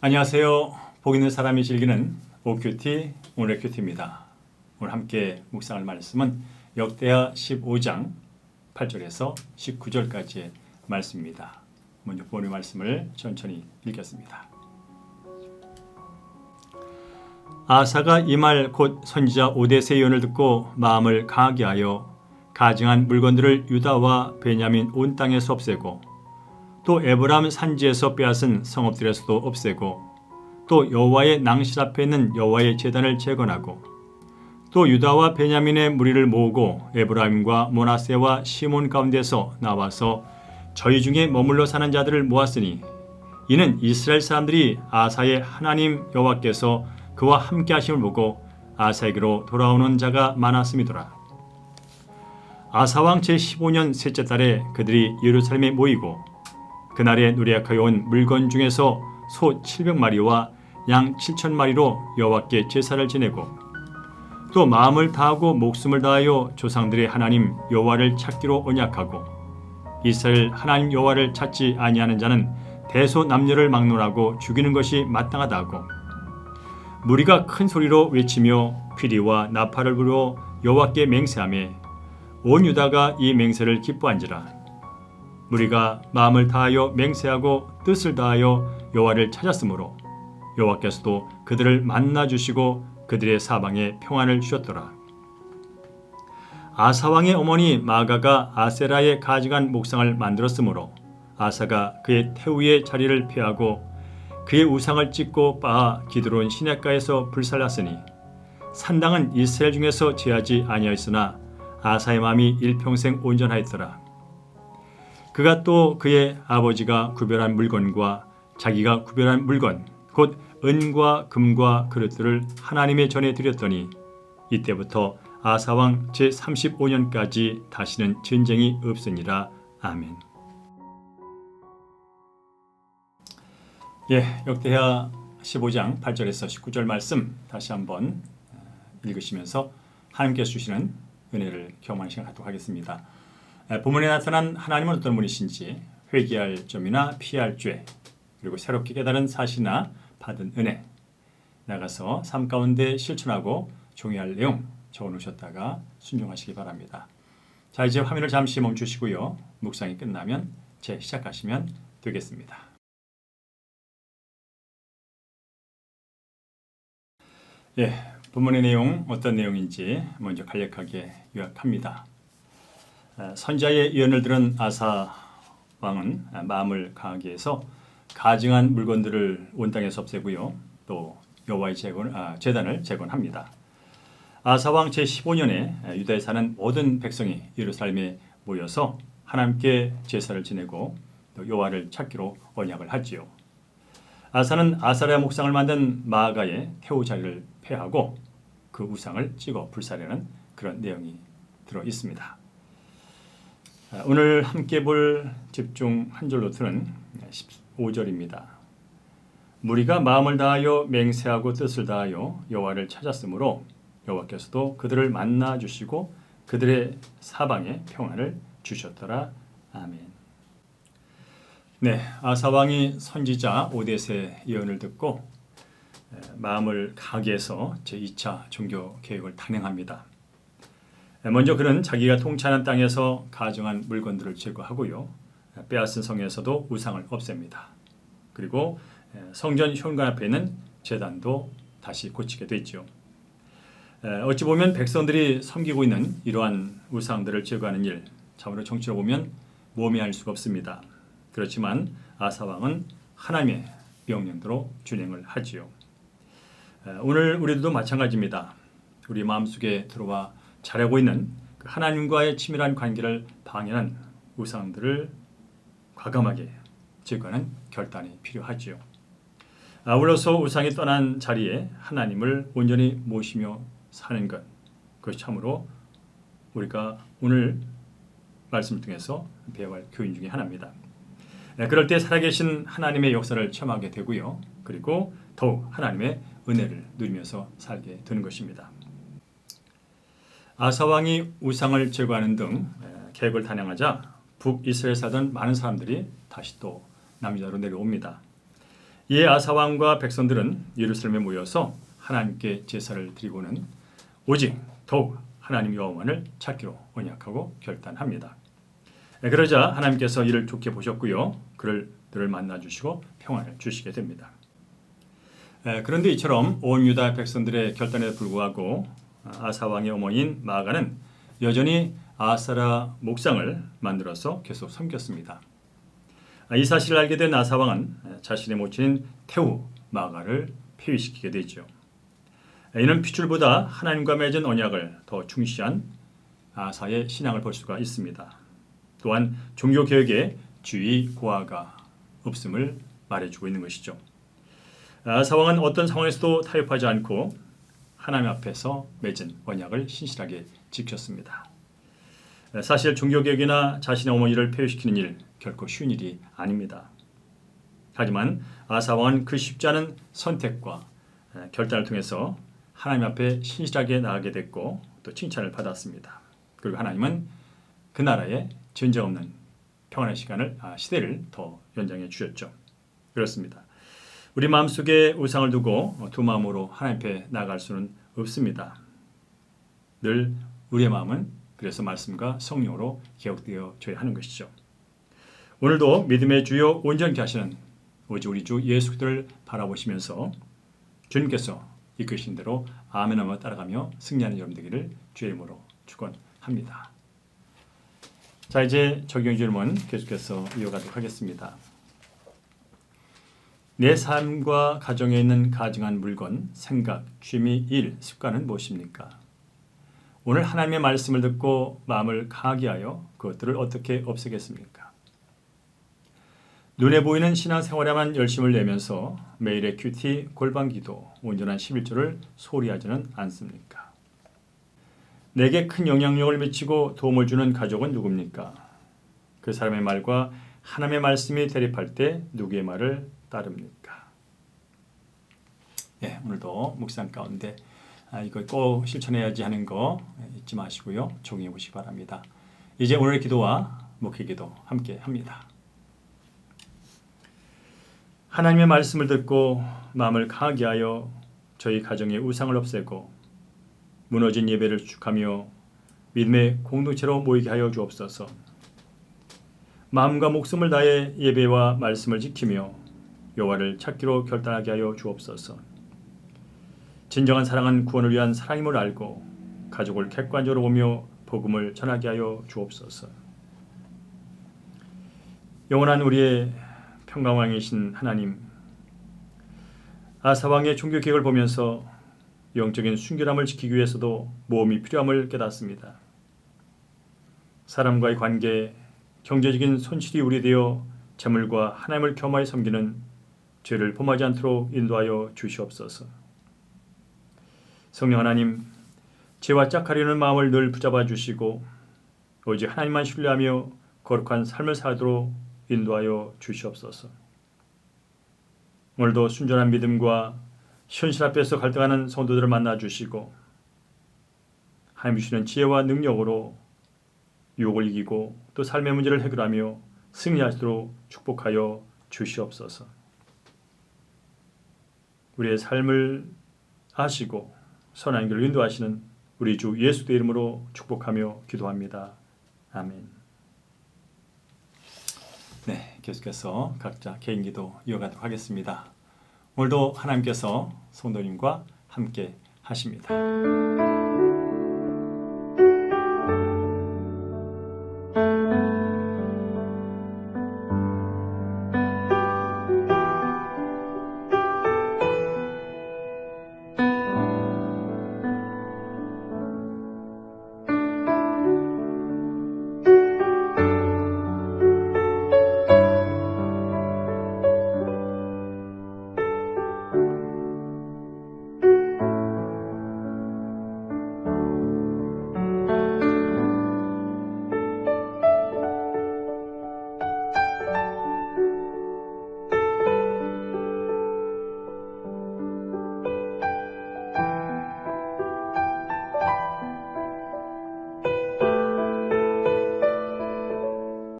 안녕하세요. 복 있는 사람이 즐기는 오큐티 오늘의 큐티입니다. 오늘 함께 묵상할 말씀은 역대하 15장 8절에서 19절까지의 말씀입니다. 먼저 본의 말씀을 천천히 읽겠습니다. 아사가 이 말 곧 선지자 오데세 예언을 듣고 마음을 강하게 하여 가증한 물건들을 유다와 베냐민 온 땅에서 없애고 또 에브람 산지에서 빼앗은 성읍들에서도 없애고 또 여호와의 낭실 앞에 있는 여호와의 제단을 재건하고 또 유다와 베냐민의 무리를 모으고 에브라임과 모나세와 시몬 가운데서 나와서 저희 중에 머물러 사는 자들을 모았으니 이는 이스라엘 사람들이 아사의 하나님 여호와께서 그와 함께 하심을 보고 아사에게로 돌아오는 자가 많았음이더라. 아사왕 제15년 셋째 달에 그들이 예루살렘에 모이고 그날에 누리약하여 온 물건 중에서 소 700마리와 양 7천마리로 여호와께 제사를 지내고 또 마음을 다하고 목숨을 다하여 조상들의 하나님 여호와를 찾기로 언약하고 이스라엘 하나님 여호와를 찾지 아니하는 자는 대소 남녀를 막론하고 죽이는 것이 마땅하다 하고 무리가 큰 소리로 외치며 피리와 나팔을 불어 여호와께 맹세하며 온 유다가 이 맹세를 기뻐한지라 무리가 마음을 다하여 맹세하고 뜻을 다하여 여호와를 찾았으므로 여호와께서도 그들을 만나 주시고 그들의 사방에 평안을 주셨더라. 아사 왕의 어머니 마가가 아세라의 가증한 목상을 만들었으므로 아사가 그의 태우의 자리를 폐하고 그의 우상을 찢고 빻아 기드론 시냇가에서 불살랐으니 산당은 이스라엘 중에서 제하지 아니하였으나 아사의 마음이 일평생 온전하였더라. 그가 또 그의 아버지가 구별한 물건과 자기가 구별한 물건 곧 은과 금과 그릇들을 하나님의 전에 드렸더니 이때부터 아사왕 제 35년까지 다시는 전쟁이 없으니라 아멘. 예, 역대하 15장 8절에서 19절 말씀 다시 한번 읽으시면서 하나님께서 주시는 은혜를 경험하는 시간 갖도록 하겠습니다. 본문에 나타난 하나님은 어떤 분이신지 회개할 점이나 피할 죄 그리고 새롭게 깨달은 사실이나 받은 은혜 나가서 삶 가운데 실천하고 종이할 내용 적어놓으셨다가 순종하시기 바랍니다. 자 이제 화면을 잠시 멈추시고요. 묵상이 끝나면 재시작하시면 되겠습니다. 예, 본문의 내용 어떤 내용인지 먼저 간략하게 요약합니다. 선자의 예언을 들은 아사 왕은 마음을 강하게 해서 가증한 물건들을 온 땅에서 없애고요. 또 여호와의 재건, 아, 재단을 재건합니다. 아사 왕 제15년에 유다에 사는 모든 백성이 예루살렘에 모여서 하나님께 제사를 지내고 또 여호와를 찾기로 언약을 하지요. 아사는 아사랴 목상을 만든 마가의 태우 자리를 폐하고 그 우상을 찍어 불사르는 그런 내용이 들어 있습니다. 오늘 함께 볼 집중 한 절로 들은 15절입니다. 무리가 마음을 다하여 맹세하고 뜻을 다하여 여호와를 찾았으므로 여호와께서도 그들을 만나 주시고 그들의 사방에 평안을 주셨더라. 아멘. 네, 아사 왕이 선지자 오데세 예언을 듣고 마음을 강하게 해서 제2차 종교 개혁을 단행합니다. 먼저 그는 자기가 통치하는 땅에서 가정한 물건들을 제거하고요. 빼앗은 성에서도 우상을 없앱니다. 그리고 성전 현관 앞에 있는 재단도 다시 고치게 됐죠. 어찌 보면 백성들이 섬기고 있는 이러한 우상들을 제거하는 일, 참으로 정치로 보면 모매할 수가 없습니다. 그렇지만 아사 왕은 하나님의 명령대로 준행을 하지요. 오늘 우리도 마찬가지입니다. 우리 마음속에 들어와 자라고 있는 그 하나님과의 치밀한 관계를 방해하는 우상들을 과감하게 제거하는 결단이 필요하지요. 아울러서 우상이 떠난 자리에 하나님을 온전히 모시며 사는 것, 그 참으로 우리가 오늘 말씀 통해서 배워할 교인 중에 하나입니다. 그럴 때 살아계신 하나님의 역사를 체험하게 되고요. 그리고 더욱 하나님의 은혜를 누리면서 살게 되는 것입니다. 아사왕이 우상을 제거하는 등 계획을 단행하자 북이스라엘 사던 많은 사람들이 다시 또 남유다로 내려옵니다. 이에 아사 왕과 백성들은 예루살렘에 모여서 하나님께 제사를 드리고는 오직 더욱 하나님 여호와를 찾기로 언약하고 결단합니다. 예, 그러자 하나님께서 이를 좋게 보셨고요. 그를 들을 만나 주시고 평안을 주시게 됩니다. 예, 그런데 이처럼 온 유다 백성들의 결단에 불구하고 아사 왕의 어머니인 마가는 여전히 아사라 목상을 만들어서 계속 섬겼습니다. 이 사실을 알게 된 아사 왕은 자신의 모친인 태우 마가를 폐위시키게 되죠. 이는 핏줄보다 하나님과 맺은 언약을 더 중시한 아사의 신앙을 볼 수가 있습니다. 또한 종교 개혁에 주의 고하가 없음을 말해주고 있는 것이죠. 아사 왕은 어떤 상황에서도 타협하지 않고 하나님 앞에서 맺은 언약을 신실하게 지켰습니다. 사실 종교 개혁이나 자신의 어머니를 폐위시키는 일 결코 쉬운 일이 아닙니다. 하지만 아사 왕은 그 쉽지 않은 선택과 결단을 통해서 하나님 앞에 신실하게 나가게 됐고 또 칭찬을 받았습니다. 그리고 하나님은 그 나라에 전쟁 없는 평안의 시간을 아, 시대를 더 연장해 주셨죠. 그렇습니다. 우리 마음속에 우상을 두고 두 마음으로 하나님 앞에 나갈 수는 없습니다. 늘 우리의 마음은 그래서 말씀과 성령으로 개혁되어 줘야 하는 것이죠. 오늘도 믿음의 주요 온전케 하시는 오직 우리 주 예수 그리스도를 바라보시면서 주님께서 이끄신 대로 아멘하며 따라가며 승리하는 여러분 되기를 주의 이름으로 축원합니다. 자 이제 적용 질문 계속해서 이어가도록 하겠습니다. 내 삶과 가정에 있는 가증한 물건, 생각, 취미, 일, 습관은 무엇입니까? 오늘 하나님의 말씀을 듣고 마음을 강하게 하여 그것들을 어떻게 없애겠습니까? 눈에 보이는 신앙생활에만 열심을 내면서 매일의 큐티, 골방기도, 온전한 11조를 소홀히 하지는 않습니까? 내게 큰 영향력을 미치고 도움을 주는 가족은 누굽니까? 그 사람의 말과 하나님의 말씀이 대립할 때 누구의 말을 따릅니까? 네, 오늘도 묵상 가운데 아, 이거 꼭 실천해야지 하는 거 잊지 마시고요. 정리해 보시기 바랍니다. 이제 오늘의 기도와 목회 기도 함께 합니다. 하나님의 말씀을 듣고 마음을 강하게 하여 저희 가정의 우상을 없애고 무너진 예배를 축하며 믿음의 공동체로 모이게 하여 주옵소서. 마음과 목숨을 다해 예배와 말씀을 지키며 여호와를 찾기로 결단하게 하여 주옵소서. 진정한 사랑은 구원을 위한 사랑임을 알고 가족을 객관적으로 보며 복음을 전하게 하여 주옵소서. 영원한 우리의 평강왕이신 하나님 아사왕의 종교 계획을 보면서 영적인 순결함을 지키기 위해서도 모험이 필요함을 깨닫습니다. 사람과의 관계, 경제적인 손실이 우리되어 재물과 하나님을 겸하여 섬기는 죄를 범하지 않도록 인도하여 주시옵소서. 성령 하나님, 죄와 짝하려는 마음을 늘 붙잡아 주시고 오직 하나님만 신뢰하며 거룩한 삶을 살도록 인도하여 주시옵소서. 오늘도 순전한 믿음과 현실 앞에서 갈등하는 성도들을 만나 주시고 하나님 주시는 지혜와 능력으로 유혹을 이기고 또 삶의 문제를 해결하며 승리하시도록 축복하여 주시옵소서. 우리의 삶을 아시고 선한 길을 인도하시는 우리 주 예수의 이름으로 축복하며 기도합니다. 아멘. 네, 계속해서 각자 개인 기도 이어가도록 하겠습니다. 오늘도 하나님께서 성도님과 함께 하십니다.